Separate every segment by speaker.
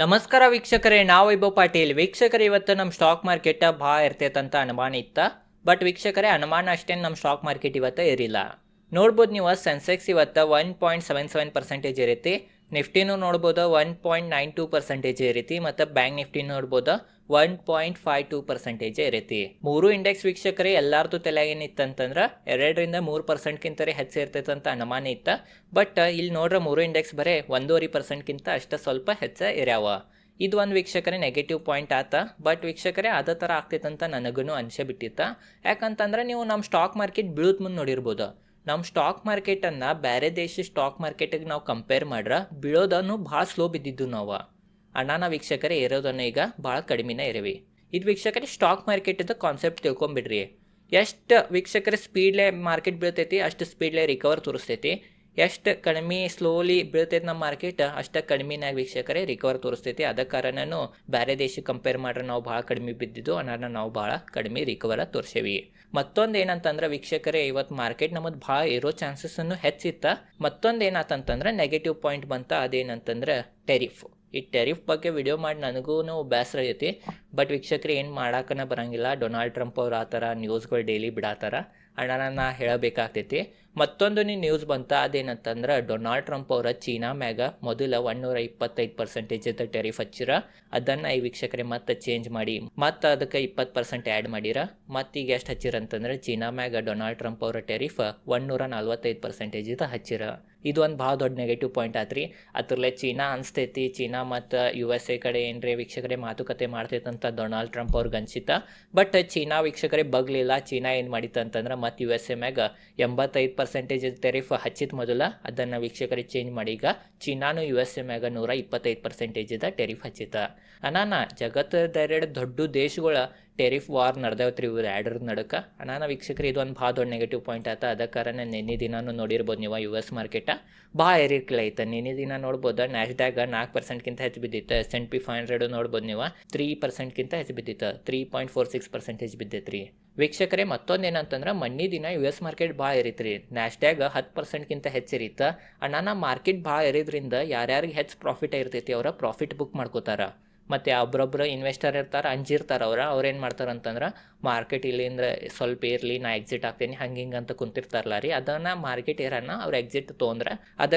Speaker 1: ನಮಸ್ಕಾರ ವೀಕ್ಷಕರೇ, ನಾವು ವೈಭವ್ ಪಾಟೀಲ್. ವೀಕ್ಷಕರೇ, ಇವತ್ತು ನಮ್ಮ ಸ್ಟಾಕ್ ಮಾರ್ಕೆಟ್ ಭಾಳ ಇರ್ತೈತಂತ ಅನುಮಾನ ಇತ್ತ. ಬಟ್ ವೀಕ್ಷಕರೇ, ಅನುಮಾನ ಅಷ್ಟೇನು ನಮ್ಮ ಸ್ಟಾಕ್ ಮಾರ್ಕೆಟ್ ಇವತ್ತು ಇರಿಲ್ಲ ನೋಡ್ಬೋದು ನೀವು ಸೆನ್ಸೆಕ್ಸ್ ಇವತ್ತು one point seven seven percentage ಇರೈತಿ. ನಿಫ್ಟಿನೂ ನೋಡ್ಬೋದು one point nine two percentage ಇರೈತಿ ಮತ್ತು ಬ್ಯಾಂಕ್ ನಿಫ್ಟಿ ನೋಡ್ಬೋದು one point five two percentage ಇರೈತಿ ಮೂರು ಇಂಡೆಕ್ಸ್ ವೀಕ್ಷಕರೇ, ಎಲ್ಲಾರ್ದು ತಲೆ ಏನಿತ್ತಂತಂದ್ರೆ, ಎರಡರಿಂದ ಮೂರು ಪರ್ಸೆಂಟ್ಗಿಂತ ಹೆಚ್ಚು ಇರ್ತೈತೆ ಅಂತ ಅನುಮಾನ ಇತ್ತ. ಬಟ್ ಇಲ್ಲಿ ನೋಡ್ರೆ ಮೂರು ಇಂಡೆಕ್ಸ್ ಬರೀ ಒಂದೂವರೆ ಪರ್ಸೆಂಟ್ಗಿಂತ ಅಷ್ಟು ಸ್ವಲ್ಪ ಹೆಚ್ಚ ಇರ್ಯಾವ. ಇದು ಒಂದು ವೀಕ್ಷಕರೇ ನೆಗೆಟಿವ್ ಪಾಯಿಂಟ್ ಆತ. ಬಟ್ ವೀಕ್ಷಕರೇ, ಅದೇ ಥರ ಆಗ್ತೈತಂತ ನನಗೂ ಅನಿಸೆ ಬಿಟ್ಟಿತ್ತ. ಯಾಕಂತಂದ್ರೆ, ನೀವು ನಮ್ಮ ಸ್ಟಾಕ್ ಮಾರ್ಕೆಟ್ ಬೀಳುತ್ತ ಮುಂದೆ ನೋಡಿರ್ಬೋದು. ನಮ್ಮ ಸ್ಟಾಕ್ ಮಾರ್ಕೆಟನ್ನು ಬೇರೆ ದೇಶ ಸ್ಟಾಕ್ ಮಾರ್ಕೆಟಿಗೆ ನಾವು ಕಂಪೇರ್ ಮಾಡ್ರೆ ಬೀಳೋದನ್ನು ಭಾಳ ಸ್ಲೋ ಬಿದ್ದಿದ್ದು ನಾವು. ಅಣ್ಣಾನ ವೀಕ್ಷಕರೇ ಇರೋದನ್ನು ಈಗ ಭಾಳ ಕಡಿಮೆನೇ ಇರವಿ. ಇದು ವೀಕ್ಷಕರೇ ಸ್ಟಾಕ್ ಮಾರ್ಕೆಟಿಂದ ಕಾನ್ಸೆಪ್ಟ್ ತಿಳ್ಕೊಂಬಿಡ್ರಿ. ಎಷ್ಟು ವೀಕ್ಷಕರ ಸ್ಪೀಡ್ಲೇ ಮಾರ್ಕೆಟ್ ಬೀಳ್ತೈತಿ, ಅಷ್ಟು ಸ್ಪೀಡ್ಲೇ ರಿಕವರ್ ತೋರಿಸ್ತೈತಿ. ಎಷ್ಟು ಕಡಿಮೆ ಸ್ಲೋಲಿ ಬೀಳ್ತೈತೆ ನಮ್ಮ ಮಾರ್ಕೆಟ್ ಅಷ್ಟು ಕಡಿಮೆನಾಗ ವೀಕ್ಷಕರೇ ರಿಕವರ್ ತೋರಿಸ್ತೈತಿ. ಅದ ಕಾರಣನೂ ಬೇರೆ ದೇಶಕ್ಕೆ ಕಂಪೇರ್ ಮಾಡ್ರೆ ನಾವು ಭಾಳ ಕಡಿಮೆ ಬಿದ್ದಿದ್ದು ಅನ್ನ ನಾವು ಭಾಳ ಕಡಿಮೆ ರಿಕವರ ತೋರಿಸೇವಿ. ಮತ್ತೊಂದು ಏನಂತಂದ್ರೆ ವೀಕ್ಷಕರೇ, ಇವತ್ತು ಮಾರ್ಕೆಟ್ ನಮ್ಮದು ಭಾಳ ಇರೋ ಚಾನ್ಸಸ್ಸನ್ನು ಹೆಚ್ಚಿತ್ತ. ಮತ್ತೊಂದು ಏನಾತಂತಂದ್ರೆ ನೆಗೆಟಿವ್ ಪಾಯಿಂಟ್ ಬಂತ ಅದೇನಂತಂದ್ರೆ ಟೆರಿಫ್ ಈ ಟೆರಿಫ್ ಬಗ್ಗೆ ವಿಡಿಯೋ ಮಾಡಿ ನನಗೂ ಬೇಸರ ಐತಿ ಬಟ್ ವೀಕ್ಷಕರು, ಏನು ಮಾಡಾಕನ ಬರಂಗಿಲ್ಲ. ಡೊನಾಲ್ಡ್ ಟ್ರಂಪ್ ಅವ್ರು ಆ ಥರ ನ್ಯೂಸ್ಗಳು ಡೈಲಿ ಬಿಡಾತಾರ. ಅಣ್ಣ ನಾ ಹೇಳಬೇಕಾಗ್ತೈತಿ. ಮತ್ತೊಂದು ನ್ಯೂಸ್ ಬಂತ, ಅದೇನಂತಂದ್ರೆ ಡೊನಾಲ್ಡ್ ಟ್ರಂಪ್ ಅವರ ಚೀನಾ ಮ್ಯಾಗ ಮೊದಲ ಒನ್ನೂರ ಇಪ್ಪತ್ತೈದು ಪರ್ಸೆಂಟೇಜ್ ಟೆರಿಫ್ ಹಚ್ಚಿರ. ಅದನ್ನು ಈ ವೀಕ್ಷಕರೇ ಮತ್ತೆ ಚೇಂಜ್ ಮಾಡಿ, ಮತ್ತೆ ಅದಕ್ಕೆ ಇಪ್ಪತ್ತು ಪರ್ಸೆಂಟ್ ಆ್ಯಡ್ ಮಾಡಿರ. ಮತ್ತೆ ಈಗ ಎಷ್ಟು ಹಚ್ಚಿರ ಅಂತಂದ್ರೆ ಚೀನಾ ಮ್ಯಾಗ ಡೊನಾಲ್ಡ್ ಟ್ರಂಪ್ ಅವರ ಟೆರಿಫ್ ಒನ್ನೂರ ನಲ್ವತ್ತೈದು ಪರ್ಸೆಂಟೇಜ್ ಇದು ಹಚ್ಚಿರ. ಇದು ಒಂದು ಭಾಳ ದೊಡ್ಡ ನೆಗೆಟಿವ್ ಪಾಯಿಂಟ್ ಆತ್ರಿ. ಅದ್ರಲ್ಲೇ ಚೀನಾ ಅನಿಸ್ತೈತಿ, ಚೀನಾ ಮತ್ತು ಯು ಎಸ್ ಎ ಕಡೆ ಏನ್ರಿ ವೀಕ್ಷಕರೇ ಮಾತುಕತೆ ಮಾಡ್ತೈತಂತ ಡೊನಾಲ್ಡ್ ಟ್ರಂಪ್ ಅವ್ರಿಗೆ ಅನ್ಸಿತ ಬಟ್ ಚೀನಾ ವೀಕ್ಷಕರೇ ಬಗ್ಲಿಲ್ಲ, ಚೀನಾ ಏನು ಮಾಡಿತ್ತು ಅಂತಂದ್ರೆ ಮತ್ತು ಯು ಎಸ್ ಎ ಮ್ಯಾಗ ಎಂಬತ್ತೈದು ಪರ್ಸೆಂಟೇಜ್ ಟೆರಿಫ್ ಹಚ್ಚಿದ ಮೊದಲ. ಅದನ್ನು ವೀಕ್ಷಕರಿಗೆ ಚೇಂಜ್ ಮಾಡಿ. ಈಗ ಚೀನಾನು ಯು ಎಸ್ ಎ ಮ್ಯಾಗ ನೂರ ಇಪ್ಪತ್ತೈದು ಪರ್ಸೆಂಟೇಜಿದ ಟೆರಿಫ್ ಹಚ್ಚಿತ ಅನಾನ ಜಗತ್ತದೆರಡು ದೊಡ್ಡ ದೇಶಗಳ ಟೆರಿಫ್ ವಾರ್ ನಡೆದವತ್ರಿ ಇವ್ರು ಎರಡರ ನಡಕ. ಅನಾನ ವೀಕ್ಷಕರು ಇದೊಂದು ಭಾಳ ದೊಡ್ಡ ನೆಗೆಟಿವ್ ಪಾಯಿಂಟ್ ಆಯ್ತು ಅದ ಕಾರಣ ನಿನ್ನೆ ದಿನಾನು ನೋಡಿರ್ಬೋದು ನೀವು ಯು ಎಸ್ ಮಾರ್ಕೆಟ ಭಾಳ ಏರಿಕ್ಲ ಐತೆ. ನಿನ್ನೆ ದಿನ ನೋಡ್ಬೋದು ನ್ಯಾಸ್ಡ್ಯಾಗ ನಾಲ್ಕು ಪರ್ಸೆಂಟ್ಗಿಂತ ಹೆಚ್ಚು ಬಿದ್ದಿತ್ತು. S N P five hundred ನೋಡ್ಬೋದು ನೀವು. ತ್ರೀ ಪರ್ಸೆಂಟ್ಗಿಂತ ಹೆಚ್ಚು ಬಿದ್ದಿತ್ತು. Three point four six percentage ಬಿದ್ದೈತೆ ರೀ ವೀಕ್ಷಕರೇ, ಮತ್ತೊಂದೇನಂತಂದ್ರೆ, ಮನ್ನಿ ದಿನ ಯು ಎಸ್ ಮಾರ್ಕೆಟ್ ಭಾಳ ಇರಿತ್ರಿ ರೀ ನ್ಯಾಸ್ಡ್ಯಾಗ ಹತ್ತು ಪರ್ಸೆಂಟ್ಗಿಂತ ಹೆಚ್ಚು ಅಣ್ಣ ಮಾರ್ಕೆಟ್ ಭಾಳ ಇರೋದ್ರಿಂದ ಯಾರ್ಯಾರಿಗೆ ಹೆಚ್ಚು ಪ್ರಾಫಿಟ್ ಇರ್ತೈತಿ ಅವರ ಪ್ರಾಫಿಟ್ ಬುಕ್ ಮಾಡ್ಕೋತಾರ. ಮತ್ತು ಒಬ್ರೊಬ್ರು ಇನ್ವೆಸ್ಟರ್ ಇರ್ತಾರೆ, ಅಂಜಿರ್ತಾರೆ ಅವ್ರು, ಅವ್ರೇನು ಮಾಡ್ತಾರೆ ಅಂತಂದ್ರೆ ಮಾರ್ಕೆಟ್ ಇಲ್ಲಿಂದ ಸ್ವಲ್ಪ ಇರಲಿ, ನಾ ಎಕ್ಸಿಟ್ ಆಗ್ತೀನಿ, ಹಂಗೆ ಹಿಂಗೆ ಅಂತ ಕುಂತಿರ್ತಾರಲ್ಲ ರೀ, ಅದನ್ನು ಮಾರ್ಕೆಟ್ ಏರನ್ನ ಅವ್ರು ಎಕ್ಸಿಟ್ ತೊಗೊಂಡ್ರೆ ಅದ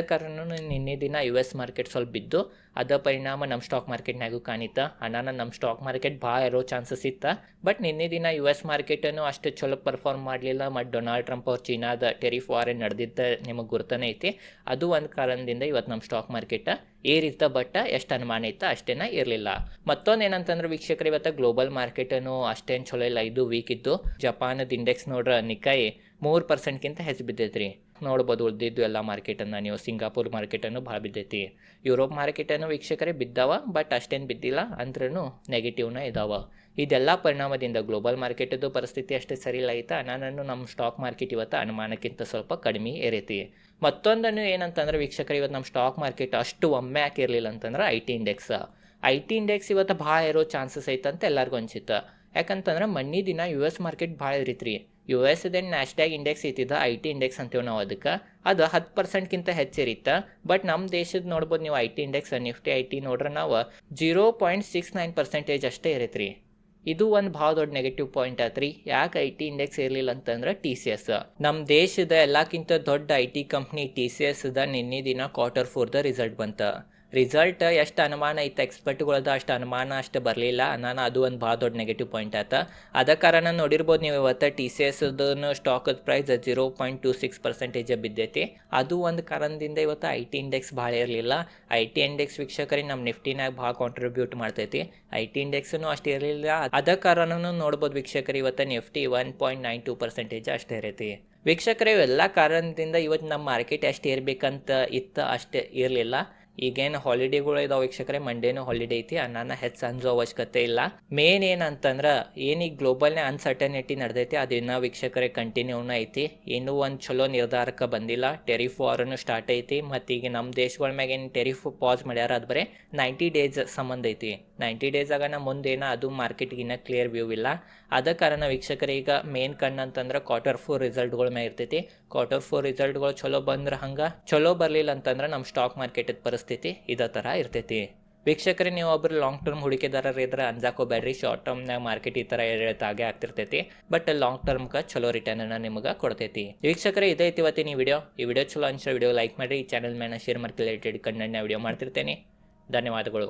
Speaker 1: ನಿನ್ನೆ ದಿನ ಯು ಎಸ್ ಮಾರ್ಕೆಟ್ ಸ್ವಲ್ಪ ಬಿದ್ದು, ಅದ ಪರಿಣಾಮ ನಮ್ಮ ಸ್ಟಾಕ್ ಮಾರ್ಕೆಟ್ನಾಗೂ ಕಾಣಿತ. ಅಣ್ಣನ ನಮ್ಮ ಸ್ಟಾಕ್ ಮಾರ್ಕೆಟ್ ಭಾಳ ಇರೋ ಚಾನ್ಸಸ್ ಇತ್ತು. ಬಟ್ ನಿನ್ನೆ ದಿನ ಯು ಎಸ್ ಮಾರ್ಕೆಟನ್ನು ಅಷ್ಟು ಚಲೋ ಪರ್ಫಾರ್ಮ್ ಮಾಡಲಿಲ್ಲ. ಮತ್ತು ಡೊನಾಲ್ಡ್ ಟ್ರಂಪ್ ಅವ್ರು ಚೀನಾದ ಟೆರಿಫ್ ವಾರ್ ನಡೆದಿದ್ದ ನಿಮಗೆ ಗುರ್ತನೇ ಐತಿ. ಅದು ಒಂದು ಕಾರಣದಿಂದ ಇವತ್ತು ನಮ್ಮ ಸ್ಟಾಕ್ ಮಾರ್ಕೆಟ್ ಏರಿತ್ತ ಬಟ್ ಎಷ್ಟು ಅನುಮಾನ ಇತ್ತು ಅಷ್ಟೇನ ಇರಲಿಲ್ಲ. ಮತ್ತೊಂದು ಏನಂತಂದ್ರೆ ವೀಕ್ಷಕರು, ಇವತ್ತು ಗ್ಲೋಬಲ್ ಮಾರ್ಕೆಟನ್ನು ಅಷ್ಟೇನು ಚಲೋ ಇಲ್ಲ, ಇದು ವೀಕ್ ಇತ್ತು. ಜಪಾನದ ಇಂಡೆಕ್ಸ್ ನೋಡ್ರ ನಿಕಾಯಿ ಮೂರು ಪರ್ಸೆಂಟ್ಗಿಂತ ಹೆಚ್ಚು ಬಿದ್ದೈತ್ರಿ. ನೋಡ್ಬೋದು, ಉಳಿದಿದ್ದು ಎಲ್ಲ ಮಾರ್ಕೆಟನ್ನು ನೀವು, ಸಿಂಗಾಪುರ್ ಮಾರ್ಕೆಟನ್ನು ಭಾಳ ಬಿದ್ದೈತಿ. ಯುರೋಪ್ ಮಾರ್ಕೆಟನ್ನು ವೀಕ್ಷಕರೇ ಬಿದ್ದಾವ, ಬಟ್ ಅಷ್ಟೇನು ಬಿದ್ದಿಲ್ಲ ಅಂದ್ರೂ ನೆಗೆಟಿವ್ನ ಇದಾವ. ಇದೆಲ್ಲ ಪರಿಣಾಮದಿಂದ ಗ್ಲೋಬಲ್ ಮಾರ್ಕೆಟದ್ದು ಪರಿಸ್ಥಿತಿ ಅಷ್ಟೇ ಸರಿ ಇಲ್ಲ ಐತಾ ನಾನು ನಮ್ಮ ಸ್ಟಾಕ್ ಮಾರ್ಕೆಟ್ ಇವತ್ತು ಅನುಮಾನಕ್ಕಿಂತ ಸ್ವಲ್ಪ ಕಡಿಮೆ ಏರೈತಿ. ಮತ್ತೊಂದನ್ನು ಏನಂತಂದ್ರೆ ವೀಕ್ಷಕರು, ಇವತ್ತು ನಮ್ಮ ಸ್ಟಾಕ್ ಮಾರ್ಕೆಟ್ ಅಷ್ಟು ಒಮ್ಮೆ ಹಾಕಿರಲಿಲ್ಲ ಅಂತಂದ್ರೆ I T index I T index ಇವತ್ತು ಭಾಳ ಇರೋ ಚಾನ್ಸಸ್ ಐತಂತ ಎಲ್ಲರಿಗೂ ಅನ್ಸಿತ್ತು. ಯಾಕಂತಂದ್ರೆ ಮಣ್ಣಿ ದಿನ ಯು ಎಸ್ ಮಾರ್ಕೆಟ್ ಭಾಳ ಇರಿತ್ರಿ U S then Nasdaq index ಇತ್ತಿದ್ದ I T index ಅಂತೀವಿ ನಾವು ಅದಕ್ಕೆ ಅದು ಹತ್ತು ಪರ್ಸೆಂಟ್ಗಿಂತ ಹೆಚ್ಚಿರಿತ್ತ. ಬಟ್ ನಮ್ಮ ದೇಶದ ನೋಡ್ಬೋದು ನೀವು I T index Nifty I T ನೋಡ್ರೆ ನಾವು zero point six nine percentage ಅಷ್ಟೇ ಇರೈತ್ರಿ. ಇದು ಒಂದು ಭಾಳ ದೊಡ್ಡ ನೆಗೆಟಿವ್ ಪಾಯಿಂಟ್ ಆತ್ರಿ. ಯಾಕೆ ಐ ಟಿ ಇಂಡೆಕ್ಸ್ ಇರಲಿಲ್ಲ ಅಂತಂದ್ರೆ ಟಿ ಸಿ ಎಸ್ ನಮ್ಮ ದೇಶದ ಎಲ್ಲಕ್ಕಿಂತ ದೊಡ್ಡ I T company T C ಎಸ್ದ ನಿನ್ನೆ ದಿನ ಕ್ವಾರ್ಟರ್ ಫೋರ್ದ ರಿಸಲ್ಟ್ ಬಂತ. ರಿಸಲ್ಟ್ ಎಷ್ಟು ಅನುಮಾನ ಇತ್ತು ಎಕ್ಸ್ಪರ್ಟ್ಗಳದ ಅಷ್ಟು ಅನುಮಾನ ಅಷ್ಟು ಬರಲಿಲ್ಲ. ನಾನು ಅದು ಒಂದು ಭಾಳ ದೊಡ್ಡ ನೆಗೆಟಿವ್ ಪಾಯಿಂಟ್ ಆಯ್ತು. ಅದ ಕಾರಣ ನೋಡಿರ್ಬೋದು ನೀವು ಇವತ್ತು ಟಿ ಸಿ ಎಸ್ದನ್ನು ಸ್ಟಾಕದ price zero point two six percentage ಬಿದ್ದೈತಿ. ಅದು ಒಂದು ಕಾರಣದಿಂದ ಇವತ್ತು ಐ ಟಿ ಇಂಡೆಕ್ಸ್ ಭಾಳ ಇರಲಿಲ್ಲ. ಐ ಟಿ ಇಂಡೆಕ್ಸ್ ವೀಕ್ಷಕರಿಗೆ ನಮ್ಮ ನಿಫ್ಟಿನಾಗ ಭಾಳ ಕಾಂಟ್ರಿಬ್ಯೂಟ್ ಮಾಡ್ತೈತಿ. ಐ ಟಿ ಇಂಡೆಕ್ಸ್ನು ಅಷ್ಟು ಇರಲಿಲ್ಲ. ಅದ ಕಾರಣನು ನೋಡ್ಬೋದು ವೀಕ್ಷಕರು, ಇವತ್ತು Nifty one point nine two percentage ಅಷ್ಟೇ ಇರೈತಿ. ವೀಕ್ಷಕರೇ, ಇವೆಲ್ಲ ಕಾರಣದಿಂದ ಇವತ್ತು ನಮ್ಮ ಮಾರ್ಕೆಟ್ ಎಷ್ಟು ಇರಬೇಕಂತ ಇತ್ತು ಅಷ್ಟೇ ಇರಲಿಲ್ಲ. ಈಗೇನು ಹಾಲಿಡೇಗಳು ಇದಾವೆ ವೀಕ್ಷಕರೇ ಮಂಡೇನು ಹಾಲಿಡೇ ಐತಿ, ಅನ್ನನ ಹೆಚ್ಚು ಅಂಜೋ ಅವಶ್ಯಕತೆ ಇಲ್ಲ. ಮೇನ್ ಏನಂತಂದ್ರೆ ಏನೀಗ ಗ್ಲೋಬಲ್ನೇ ಅನ್ಸರ್ಟನಿಟಿ ನಡೆದೈತಿ ಅದಿನ್ನ ವೀಕ್ಷಕರೇ ಕಂಟಿನ್ಯೂನ ಐತಿ. ಇನ್ನೂ ಒಂದು ಚಲೋ ನಿರ್ಧಾರಕ್ಕೆ ಬಂದಿಲ್ಲ. ಟೆರಿಫ್ ವಾರನು ಸ್ಟಾರ್ಟ್ ಐತಿ. ಮತ್ತು ಈಗ ನಮ್ಮ ದೇಶಗಳ ಮ್ಯಾಗ ಏನು ಟೆರಿಫ್ ಪಾಸ್ ಮಾಡ್ಯಾರ ಅದು ಬರೇ ನೈಂಟಿ ಡೇಸ್ ಸಂಬಂಧ ಐತಿ. ನೈಂಟಿ ಡೇಸಾಗ ನಾ ಮುಂದೇನ ಅದು ಮಾರ್ಕೆಟ್ಗೆ ಇನ್ನೂ ಕ್ಲಿಯರ್ ವ್ಯೂ ಇಲ್ಲ. ಅದ ಕಾರಣ ವೀಕ್ಷಕರು, ಈಗ ಮೇನ್ ಕಣ್ಣಂತಂದ್ರೆ ಕ್ವಾರ್ಟರ್ ಫೋರ್ ರಿಸಲ್ಟ್ಗಳ ಮ್ಯಾಗ ಇರ್ತೈತಿ. ಕ್ವಾರ್ಟರ್ ಫೋರ್ ರಿಸಲ್ಟ್ಗಳು ಚಲೋ ಬಂದ್ರೆ ಹಂಗೆ? ಚಲೋ ಬರಲಿಲ್ಲ ಅಂತಂದ್ರೆ ನಮ್ಮ ಸ್ಟಾಕ್ ಮಾರ್ಕೆಟ್ ಪರಿಸ್ಥಿತಿ ಇದೇ ಥರ ಇರ್ತೈತಿ. ವೀಕ್ಷಕರೇ, ನೀವು ಒಬ್ರು ಲಾಂಗ್ ಟರ್ಮ್ ಹೂಡಿಕೆದಾರರು ಇದ್ರೆ ಅಂಜಾಕೋಬೇಡ್ರಿ ಶಾರ್ಟ್ ಟರ್ಮ್ನಾಗ ಮಾರ್ಕೆಟ್ ಈ ಥರ ಆಗೇ ಆಗ್ತಿರ್ತೈತಿ. ಬಟ್ ಲಾಂಗ್ ಟರ್ಮ್ಗೆ ಚಲೋ ರಿಟರ್ನ್ ಅನ್ನ ನಿಮಗೆ ಕೊಡ್ತೈತಿ. ವೀಕ್ಷಕರೇ ಇದೈತಿ ಇವತ್ತಿನ ಈ ವಿಡಿಯೋ ಈ ವಿಡಿಯೋ ಚಲೋ ಅನ್ಸೋ ವಿಡಿಯೋ ಲೈಕ್ ಮಾಡಿ ಈ ಚಾನಲ್ ಮೇಲೆ ಶೇರ್ ಮಾಡಿ ರಿಲೇಟೆಡ್ ಕಂಟೆಂಟ್ನ ವಿಡಿಯೋ ಮಾಡ್ತಿರ್ತೇನೆ. ಧನ್ಯವಾದಗಳು.